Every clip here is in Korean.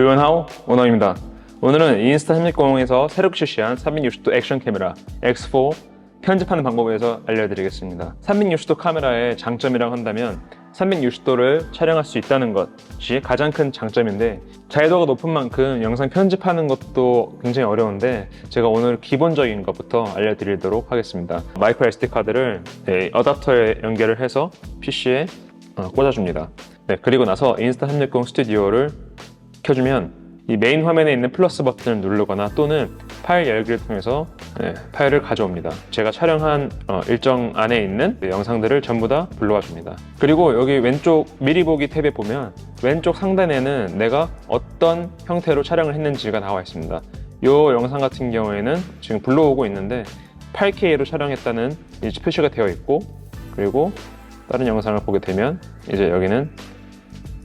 듀온하우 오너입니다. 오늘은 인스타 360에서 새로 출시한 360도 액션 카메라 X4 편집하는 방법에 대해서 알려드리겠습니다. 360도 카메라의 장점이라고 한다면 360도를 촬영할 수 있다는 것이 가장 큰 장점인데 자유도가 높은 만큼 영상 편집하는 것도 굉장히 어려운데 제가 오늘 기본적인 것부터 알려드리도록 하겠습니다. 마이크로 SD 카드를 네, 어댑터에 연결을 해서 PC에 꽂아줍니다. 네, 그리고 나서 인스타 360 스튜디오를 켜주면 이 메인 화면에 있는 플러스 버튼을 누르거나 또는 파일 열기를 통해서 네, 파일을 가져옵니다. 제가 촬영한 어, 일정 안에 있는 영상들을 전부 다 불러와 줍니다. 그리고 여기 왼쪽 미리 보기 탭에 보면 왼쪽 상단에는 내가 어떤 형태로 촬영을 했는지가 나와 있습니다. 이 영상 같은 경우에는 지금 불러오고 있는데 8K로 촬영했다는 표시가 되어 있고 그리고 다른 영상을 보게 되면 이제 여기는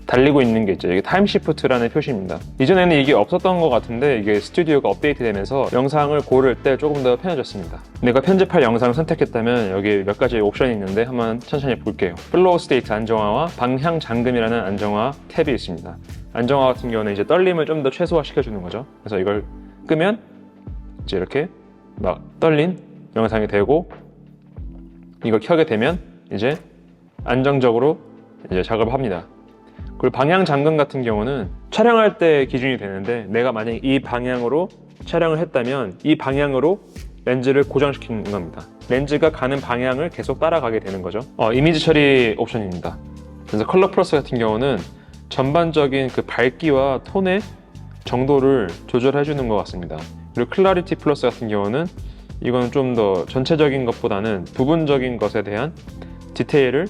달리고 있는 게 있죠. 이게 타임 시프트라는 표시입니다. 이전에는 이게 없었던 것 같은데 이게 스튜디오가 업데이트되면서 영상을 고를 때 조금 더 편해졌습니다. 내가 편집할 영상을 선택했다면 여기 몇 가지 옵션이 있는데 한번 천천히 볼게요. 플로우 스테이트 안정화와 방향 잠금이라는 안정화 탭이 있습니다. 안정화 같은 경우는 이제 떨림을 좀 더 최소화시켜 주는 거죠. 그래서 이걸 끄면 이제 이렇게 막 떨린 영상이 되고 이걸 켜게 되면 이제 안정적으로 이제 작업을 합니다. 그리고 방향 잠금 같은 경우는 촬영할 때 기준이 되는데 내가 만약 이 방향으로 촬영을 했다면 이 방향으로 렌즈를 고정시키는 겁니다. 렌즈가 가는 방향을 계속 따라가게 되는 거죠. 어, 이미지 처리 옵션입니다. 그래서 컬러 플러스 같은 경우는 전반적인 그 밝기와 톤의 정도를 조절해 주는 것 같습니다. 그리고 클라리티 플러스 같은 경우는 이건 좀 더 전체적인 것보다는 부분적인 것에 대한 디테일을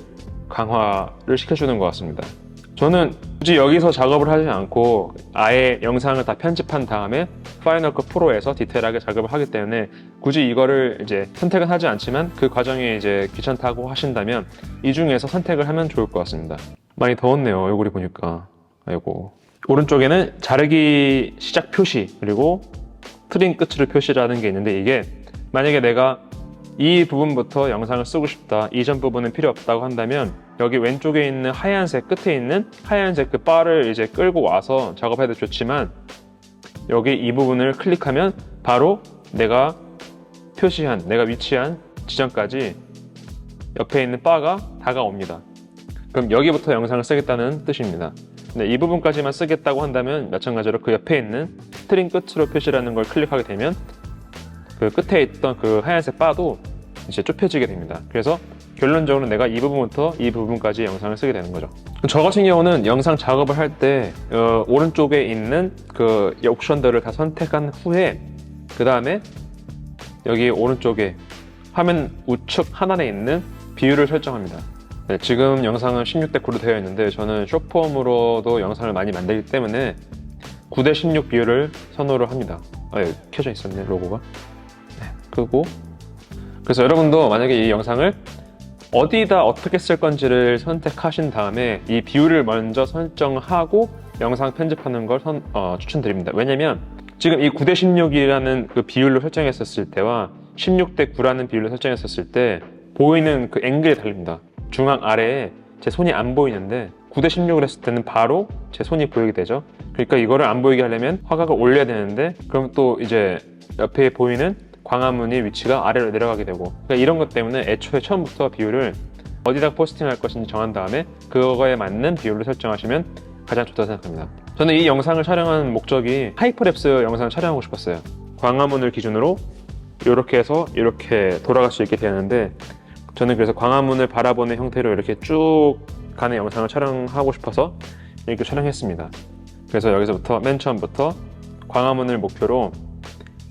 강화를 시켜주는 것 같습니다. 저는 굳이 여기서 작업을 하지 않고 아예 영상을 다 편집한 다음에 파이널 컷 프로에서 디테일하게 작업을 하기 때문에 굳이 이거를 이제 선택은 하지 않지만 그 과정에 이제 귀찮다고 하신다면 이 중에서 선택을 하면 좋을 것 같습니다. 많이 더웠네요 얼굴이 보니까 아이고 오른쪽에는 자르기 시작 표시 그리고 트림 끝을 표시라는 게 있는데 이게 만약에 내가 이 부분부터 영상을 쓰고 싶다. 이전 부분은 필요 없다고 한다면 여기 왼쪽에 있는 하얀색 끝에 있는 하얀색 그 바를 이제 끌고 와서 작업해도 좋지만 여기 이 부분을 클릭하면 바로 내가 표시한 내가 위치한 지점까지 옆에 있는 바가 다가옵니다. 그럼 여기부터 영상을 쓰겠다는 뜻입니다. 근데 이 부분까지만 쓰겠다고 한다면 마찬가지로 그 옆에 있는 스트링 끝으로 표시라는 걸 클릭하게 되면 그 끝에 있던 그 하얀색 바도 이제 좁혀지게 됩니다. 그래서 결론적으로 내가 이 부분부터 이 부분까지 영상을 쓰게 되는 거죠. 저 같은 경우는 영상 작업을 할때 어, 오른쪽에 있는 그 옵션들을 다 선택한 후에 그 다음에 여기 오른쪽에 화면 우측 하단에 있는 비율을 설정합니다. 네, 지금 영상은 16대 9로 되어 있는데 저는 쇼폼으로도 영상을 많이 만들기 때문에 9대 16 비율을 선호를 합니다. 아, 여기 켜져 있었네 로고가. 네, 끄고 그래서 여러분도 만약에 이 영상을 어디다 어떻게 쓸 건지를 선택하신 다음에 이 비율을 먼저 설정하고 영상 편집하는 걸 선- 어, 추천드립니다. 왜냐면 지금 이 9대 16이라는 그 비율로 설정했었을 때와 16대 9라는 비율로 설정했었을 때 보이는 그 앵글이 다릅니다. 중앙 아래에 제 손이 안 보이는데 9대 16을 했을 때는 바로 제 손이 보이게 되죠. 그러니까 이거를 안 보이게 하려면 화각을 올려야 되는데 그럼 또 이제 옆에 보이는 광화문의 위치가 아래로 내려가게 되고 그러니까 이런 것 때문에 애초에 처음부터 비율을 어디다 포스팅할 것인지 정한 다음에 그거에 맞는 비율로 설정하시면 가장 좋다고 생각합니다. 저는 이 영상을 촬영한 목적이 하이퍼랩스 영상을 촬영하고 싶었어요. 광화문을 기준으로 이렇게 해서 이렇게 돌아갈 수 있게 되는데 저는 그래서 광화문을 바라보는 형태로 이렇게 쭉 가는 영상을 촬영하고 싶어서 이렇게 촬영했습니다. 그래서 여기서부터 맨 처음부터 광화문을 목표로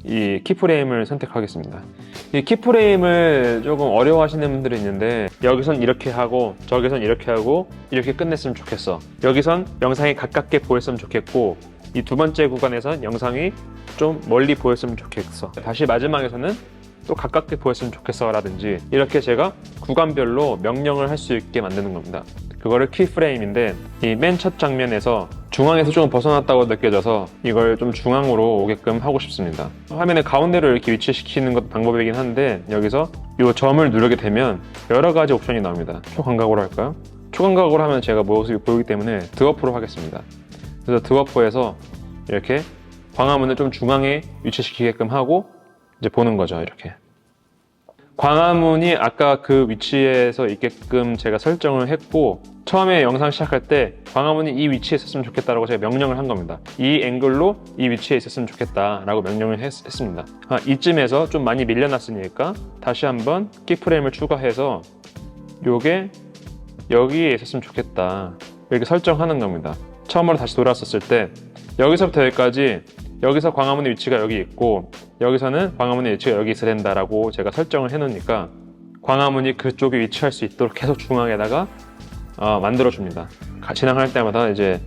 이 키프레임을 선택하겠습니다. 이 키프레임을 조금 어려워하시는 분들이 있는데 여기선 이렇게 하고 저기선 이렇게 하고 이렇게 끝냈으면 좋겠어. 여기선 영상이 가깝게 보였으면 좋겠고 이 두 번째 구간에선 영상이 좀 멀리 보였으면 좋겠어. 다시 마지막에서는 또 가깝게 보였으면 좋겠어 라든지 이렇게 제가 구간별로 명령을 할 수 있게 만드는 겁니다. 그거를 키프레임인데 이 맨 첫 장면에서 중앙에서 조금 벗어났다고 느껴져서 이걸 좀 중앙으로 오게끔 하고 싶습니다. 화면의 가운데로 이렇게 위치시키는 것도 방법이긴 한데 여기서 이 점을 누르게 되면 여러 가지 옵션이 나옵니다. 초광각으로 할까요? 초광각으로 하면 제가 모습이 보이기 때문에 드워프로 하겠습니다. 그래서 드워프에서 이렇게 광화문을 좀 중앙에 위치시키게끔 하고 이제 보는 거죠. 이렇게. 광화문이 아까 그 위치에서 있게끔 제가 설정을 했고 처음에 영상 시작할 때 광화문이 이 위치에 있었으면 좋겠다라고 제가 명령을 한 겁니다. 이 앵글로 이 위치에 있었으면 좋겠다라고 명령을 했, 습니다 아, 이쯤에서 좀 많이 밀려났으니까 다시 한번 키프레임을 추가해서 요게 여기에 있었으면 좋겠다 이렇게 설정하는 겁니다. 처음으로 다시 돌아왔었을 때 여기서부터 여기까지 여기서 광화문의 위치가 여기 있고 여기서는 광화문의 위치가 여기 있어야 된다라고 제가 설정을 해놓으니까 광화문이 그쪽에 위치할 수 있도록 계속 중앙에다가 어, 만들어줍니다. 가- 진행할 때마다 이제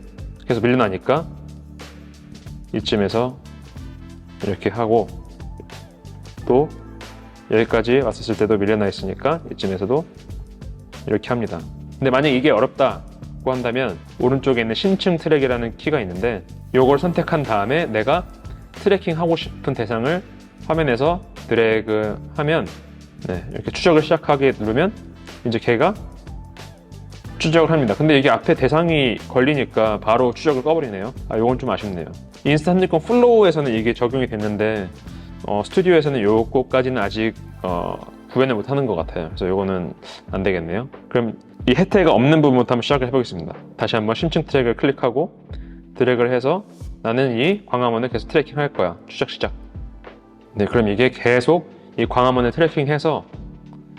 계속 밀려나니까 이쯤에서 이렇게 하고 또 여기까지 왔었을 때도 밀려나 있으니까 이쯤에서도 이렇게 합니다. 근데 만약 이게 어렵다 고 한다면 오른쪽에 있는 신층 트랙이라는 키가 있는데 이걸 선택한 다음에 내가 트래킹 하고 싶은 대상을 화면에서 드래그 하면 네, 이렇게 추적을 시작하게 누르면 이제 걔가 추적을 합니다. 근데 이게 앞에 대상이 걸리니까 바로 추적을 꺼버리네요. 아, 요건 좀 아쉽네요. 인스타 360 플로우에서는 이게 적용이 됐는데 어, 스튜디오에서는 요거까지는 아직 어, 구현을 못하는 것 같아요. 그래서 요거는 안 되겠네요. 그럼 이 혜택가 없는 부분부터 한번 시작을 해보겠습니다. 다시 한번 심층 트랙을 클릭하고 드래그를 해서 나는 이 광화문을 계속 트래킹 할 거야. 추적 시작. 네, 그럼 이게 계속 이 광화문을 트래킹해서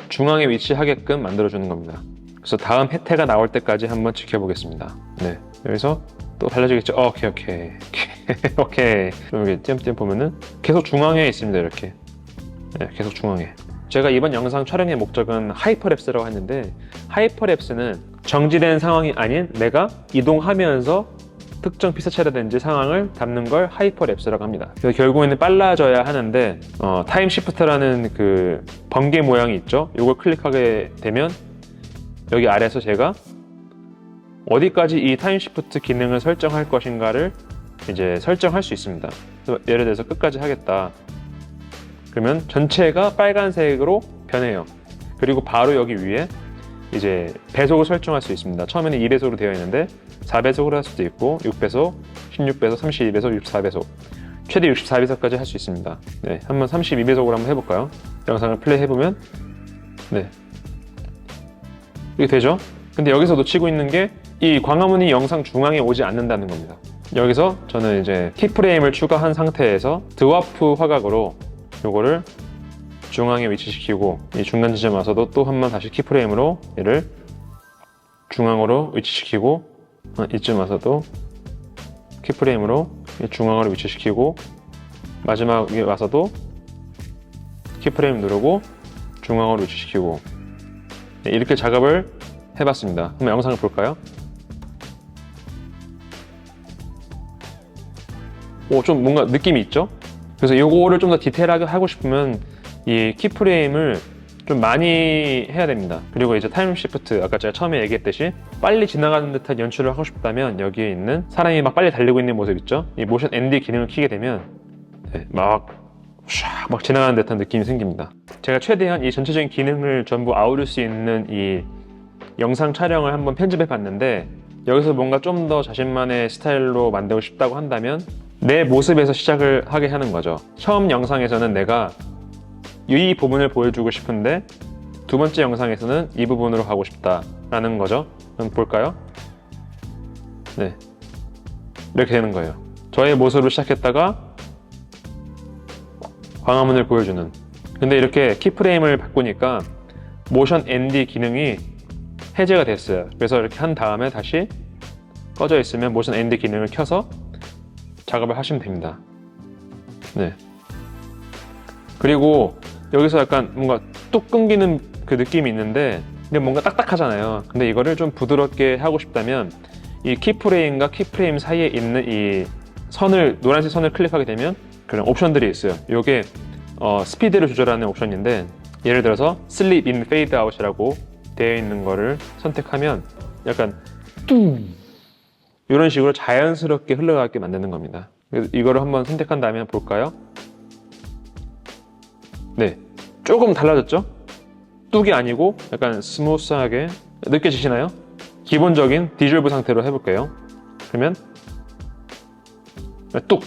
중앙에 위치하게끔 만들어주는 겁니다. 그래서 다음 혜태가 나올 때까지 한번 지켜보겠습니다. 네, 여기서 또 달라지겠죠? 어, 오케이, 오케이, 오케이, 오케이. 그럼 여기 띄엄띄엄 보면은 계속 중앙에 있습니다. 이렇게. 네, 계속 중앙에. 제가 이번 영상 촬영의 목적은 하이퍼랩스라고 했는데 하이퍼랩스는 정지된 상황이 아닌 내가 이동하면서 특정 피사체라든지 상황을 담는 걸 하이퍼랩스라고 합니다. 그래서 결국에는 빨라져야 하는데 어, 타임 시프트라는 그 번개 모양이 있죠. 이걸 클릭하게 되면 여기 아래에서 제가 어디까지 이 타임 시프트 기능을 설정할 것인가를 이제 설정할 수 있습니다. 예를 들어서 끝까지 하겠다. 그러면 전체가 빨간색으로 변해요. 그리고 바로 여기 위에 이제 배속을 설정할 수 있습니다. 처음에는 2배속으로 되어 있는데 4배속으로 할 수도 있고 6배속, 16배속, 32배속, 64배속 최대 64배속까지 할 수 있습니다. 네, 한번 32배속으로 한번 해볼까요? 영상을 플레이 해보면 네 이게 되죠? 근데 여기서 놓치고 있는 게 이 광화문이 영상 중앙에 오지 않는다는 겁니다. 여기서 저는 이제 키프레임을 추가한 상태에서 드와프 화각으로 요거를 중앙에 위치시키고 이 중간 지점 와서도 또 한 번 다시 키프레임으로 얘를 중앙으로 위치시키고 어, 이쯤 와서도 키프레임으로 이 중앙으로 위치시키고 마지막에 와서도 키프레임 누르고 중앙으로 위치시키고 네, 이렇게 작업을 해봤습니다. 한번 영상을 볼까요? 오, 좀 뭔가 느낌이 있죠? 그래서 이거를 좀 더 디테일하게 하고 싶으면 이 키프레임을 좀 많이 해야 됩니다. 그리고 이제 타임 시프트, 아까 제가 처음에 얘기했듯이 빨리 지나가는 듯한 연출을 하고 싶다면 여기에 있는 사람이 막 빨리 달리고 있는 모습 있죠? 이 모션 ND 기능을 키게 되면 네, 막, 샥, 막 지나가는 듯한 느낌이 생깁니다. 제가 최대한 이 전체적인 기능을 전부 아우를 수 있는 이 영상 촬영을 한번 편집해 봤는데 여기서 뭔가 좀 더 자신만의 스타일로 만들고 싶다고 한다면 내 모습에서 시작을 하게 하는 거죠. 처음 영상에서는 내가 이 부분을 보여주고 싶은데 두 번째 영상에서는 이 부분으로 가고 싶다라는 거죠. 그럼 볼까요? 네. 이렇게 되는 거예요. 저의 모습으로 시작했다가 광화문을 보여주는. 근데 이렇게 키프레임을 바꾸니까 모션 ND 기능이 해제가 됐어요. 그래서 이렇게 한 다음에 다시 꺼져 있으면 모션 ND 기능을 켜서 작업을 하시면 됩니다. 네. 그리고 여기서 약간 뭔가 뚝 끊기는 그 느낌이 있는데 근데 뭔가 딱딱하잖아요. 근데 이거를 좀 부드럽게 하고 싶다면 이 키프레임과 키프레임 사이에 있는 이 선을 노란색 선을 클릭하게 되면 그런 옵션들이 있어요. 이게 어, 스피드를 조절하는 옵션인데 예를 들어서 Sleep in Fade Out이라고 되어 있는 거를 선택하면 약간 뚱 이런 식으로 자연스럽게 흘러가게 만드는 겁니다. 이거를 한번 선택한다면 볼까요? 네, 조금 달라졌죠? 뚝이 아니고 약간 스무스하게 느껴지시나요? 기본적인 디졸브 상태로 해볼게요. 그러면 뚝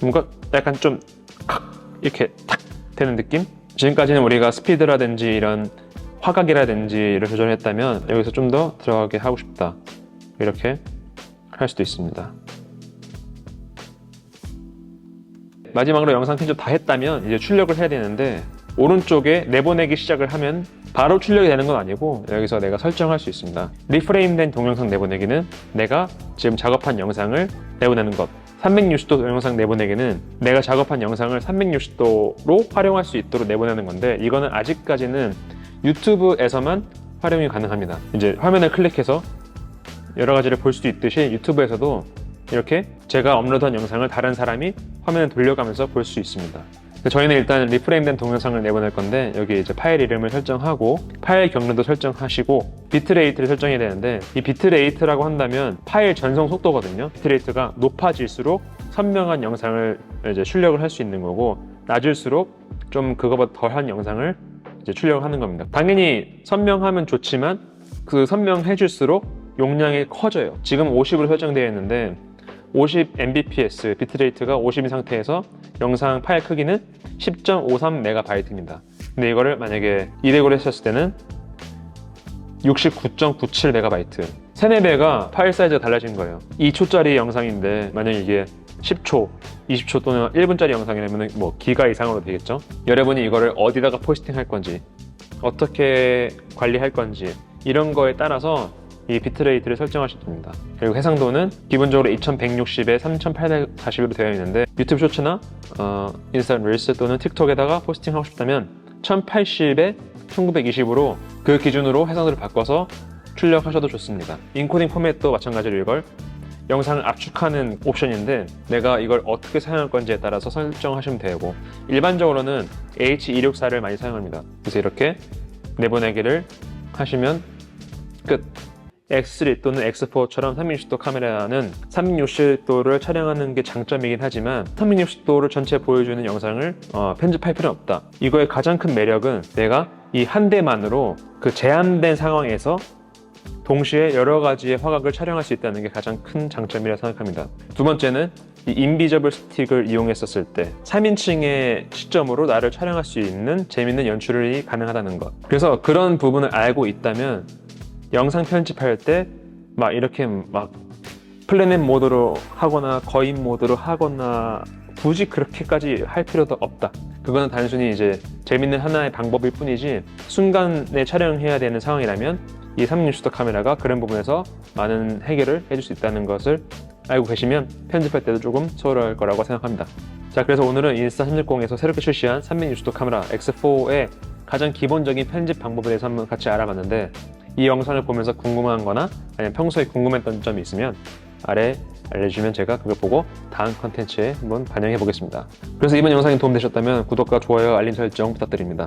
뭔가 약간 좀칵 이렇게 탁 되는 느낌? 지금까지는 우리가 스피드라든지 이런 화각이라든지를 조절했다면 여기서 좀 더 들어가게 하고 싶다 이렇게 할 수도 있습니다. 마지막으로 영상 편집 다 했다면 이제 출력을 해야 되는데 오른쪽에 내보내기 시작을 하면 바로 출력이 되는 건 아니고 여기서 내가 설정할 수 있습니다. 리프레임된 동영상 내보내기는 내가 지금 작업한 영상을 내보내는 것. 360도 동영상 내보내기는 내가 작업한 영상을 360도로 활용할 수 있도록 내보내는 건데 이거는 아직까지는 유튜브에서만 활용이 가능합니다. 이제 화면을 클릭해서 여러 가지를 볼 수도 있듯이 유튜브에서도 이렇게 제가 업로드한 영상을 다른 사람이 화면을 돌려가면서 볼 수 있습니다. 저희는 일단 리프레임된 동영상을 내보낼 건데 여기 이제 파일 이름을 설정하고 파일 경로도 설정하시고 비트레이트를 설정해야 되는데 이 비트레이트라고 한다면 파일 전송 속도거든요. 비트레이트가 높아질수록 선명한 영상을 이제 출력을 할 수 있는 거고 낮을수록 좀 그거보다 덜한 영상을 이제 출력을 하는 겁니다. 당연히 선명하면 좋지만 그 선명해질수록 용량이 커져요. 지금 50으로 설정되어 있는데 50 Mbps 비트레이트가 50인 상태에서 영상 파일 크기는 10.53MB입니다. 근데 이거를 만약에 200으로 했었을 때는 69.97MB. 3, 4배가 파일 사이즈가 달라진 거예요. 2초짜리 영상인데 만약 이게 10초, 20초 또는 1분짜리 영상이라면 뭐 기가 이상으로 되겠죠. 여러분이 이거를 어디다가 포스팅할 건지, 어떻게 관리할 건지 이런 거에 따라서 이 비트레이트를 설정하시면 됩니다. 그리고 해상도는 기본적으로 2160에 3840으로 되어 있는데 유튜브 쇼츠나 어, 인스타그램 릴스 또는 틱톡에다가 포스팅하고 싶다면 1080에 1920으로 그 기준으로 해상도를 바꿔서 출력하셔도 좋습니다. 인코딩 포맷도 마찬가지로 이걸 영상을 압축하는 옵션인데 내가 이걸 어떻게 사용할 건지에 따라서 설정하시면 되고 일반적으로는 H264를 많이 사용합니다. 그래서 이렇게 내보내기를 하시면 끝. X3 또는 X4처럼 360도 카메라는 360도를 촬영하는 게 장점이긴 하지만 360도를 전체 보여주는 영상을 어, 편집할 필요는 없다. 이거의 가장 큰 매력은 내가 이 한 대만으로 그 제한된 상황에서 동시에 여러 가지의 화각을 촬영할 수 있다는 게 가장 큰 장점이라 생각합니다. 두 번째는 이 인비저블 스틱을 이용했었을 때 3인칭의 시점으로 나를 촬영할 수 있는 재밌는 연출이 가능하다는 것. 그래서 그런 부분을 알고 있다면 영상 편집할 때 막 이렇게 막 플래닛 모드로 하거나 거인 모드로 하거나 굳이 그렇게까지 할 필요도 없다. 그거는 단순히 이제 재밌는 하나의 방법일 뿐이지 순간에 촬영해야 되는 상황이라면 이 360도 카메라가 그런 부분에서 많은 해결을 해줄 수 있다는 것을 알고 계시면 편집할 때도 조금 수월할 거라고 생각합니다. 자, 그래서 오늘은 인스타 360에서 새롭게 출시한 360도 카메라 X4의 가장 기본적인 편집 방법에 대해서 한번 같이 알아봤는데 이 영상을 보면서 궁금한 거나 아니면 평소에 궁금했던 점이 있으면 아래 알려주시면 제가 그걸 보고 다음 컨텐츠에 한번 반영해 보겠습니다. 그래서 이번 영상이 도움되셨다면 구독과 좋아요, 알림 설정 부탁드립니다.